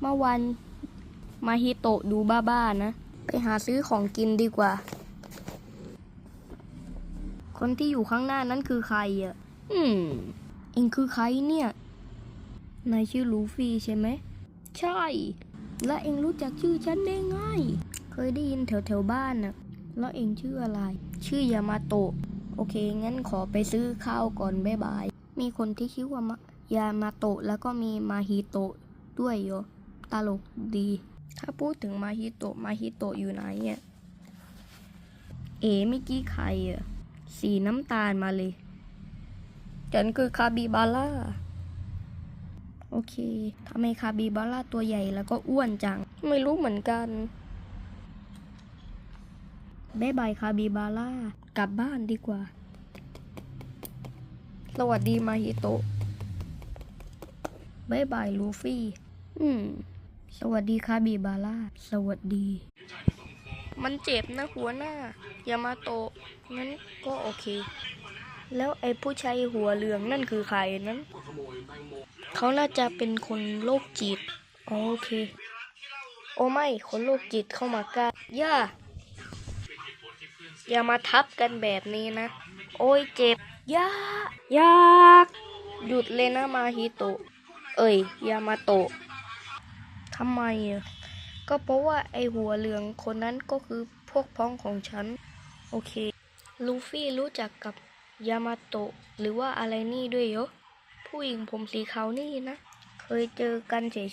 เมื่อวันมาฮิโตะดูบ้าๆนะ ไปหาซื้อของกินดีกว่า คนที่อยู่ข้างหน้านั้นคือใครอะ อืม เองคือใครเนี่ย นายชื่อลูฟี่ใช่ไหม ใช่ และเองรู้จักชื่อฉันได้ไงเคยได้ยินแถวแถวๆบ้านน่ะแล้วเองชื่ออะไร ชื่อยามาโตะ โอเค งั้นขอไปซื้อข้าวก่อนบ๊ายบาย มีคนที่ชื่อว่ามะยามาโตะแล้วก็มีมาฮิโตะด้วยโย ตลกดี ถ้าพูดถึงมาฮิโตะมาฮิโตะอยู่ไหนเนี่ยเอ๋ไม่กี้ใครอะสีน้ำตาลมาเลย ฉันคือคาบิบาร่า โอเคทำไมคาบิบาร่าตัวใหญ่แล้วก็อ้วนจัง ไม่รู้เหมือนกันบายบายคาบิบาร่ากลับบ้านดีกว่า สวัสดีมาฮิโตะบายบายลูฟี่ อืม สวัสดีคาบิบาร่า สวัสดี มันเจ็บนะหัวหน้า อย่ามาโตะงั้นก็โอเค แล้วไอ้ผู้ชายหัวเหลืองนั่นคือใครนั้น เขาน่าจะเป็นคนโรคจิต โอเค โอ้ไม่ คนโรคจิตเข้ามาใกล้ย่า อย่ามาทับกันแบบนี้นะ โอ้ยเจ็บย่ายาก หยุดเลยนะมาฮิโตะ เอ้ยยามาโตะ ทำไมอะก็เพราะว่าไอหัวเหลืองคนนั้นก็คือพวกพ้องของฉัน โอเค ลูฟี่รู้จักกับยามาโตะหรือว่าอะไรนี่ด้วยเหรอผู้หญิงผมสีขาวนี่นะ เคยเจอกันเฉย